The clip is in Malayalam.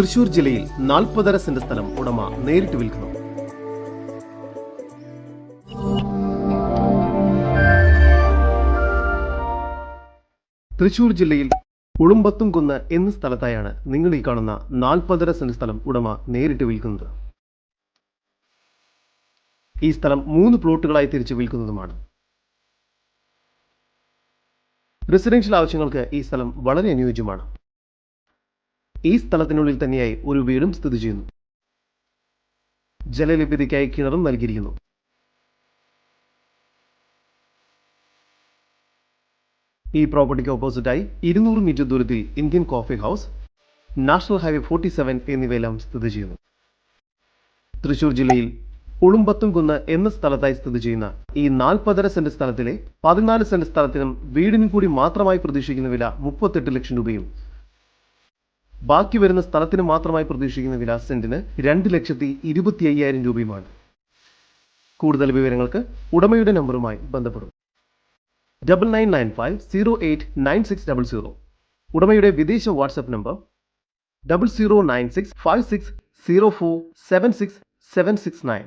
തൃശൂർ ജില്ലയിൽ നാൽപ്പതര സെന്റ് സ്ഥലം ഉടമ നേരിട്ട് വിൽക്കുന്നു. തൃശൂർ ജില്ലയിൽ ഉളുമ്പത്തും കുന്ന് എന്ന സ്ഥലത്തായാണ് നിങ്ങൾ ഈ കാണുന്ന നാൽപ്പതര സെന്റ് സ്ഥലം ഉടമ നേരിട്ട് വിൽക്കുന്നത്. ഈ സ്ഥലം മൂന്ന് പ്ലോട്ടുകളായി തിരിച്ച് വിൽക്കുന്നതുമാണ്. റെസിഡൻഷ്യൽ ആവശ്യങ്ങൾക്ക് ഈ സ്ഥലം വളരെ അനുയോജ്യമാണ്. ഈ സ്ഥലത്തിനുള്ളിൽ തന്നെയായി ഒരു വീടും സ്ഥിതി ചെയ്യുന്നു. ജലലഭ്യതയ്ക്കായി കിണറും നൽകിയിരിക്കുന്നു. ഈ പ്രോപ്പർട്ടിക്ക് ഓപ്പോസിറ്റായി ഇരുന്നൂറ് മീറ്റർ ദൂരത്തിൽ Indian coffee house national highway forty seven എന്നിവയെല്ലാം സ്ഥിതി ചെയ്യുന്നു. തൃശൂർ ജില്ലയിൽ ഉളുമ്പത്തുംകുന്ന് എന്ന സ്ഥലത്തായി സ്ഥിതി ചെയ്യുന്ന ഈ നാൽപ്പതര സെന്റ് സ്ഥലത്തിലെ പതിനാല് സെന്റ് സ്ഥലത്തിനും വീടിനും കൂടി മാത്രമായി പ്രതീക്ഷിക്കുന്ന വില മുപ്പത്തെട്ട് ലക്ഷം രൂപയും ബാക്കി വരുന്ന സ്ഥലത്തിന് മാത്രമായി പ്രതീക്ഷിക്കുന്ന വില സെന്റിന് രണ്ട് ലക്ഷത്തി ഇരുപത്തി അയ്യായിരം രൂപയുമാണ്. കൂടുതൽ വിവരങ്ങൾക്ക് ഉടമയുടെ നമ്പറുമായി ബന്ധപ്പെടും. Double nine nine five zero eight nine six double zero. ഉടമയുടെ വിദേശ WhatsApp number double zero nine six five six zero four seven six seven six nine.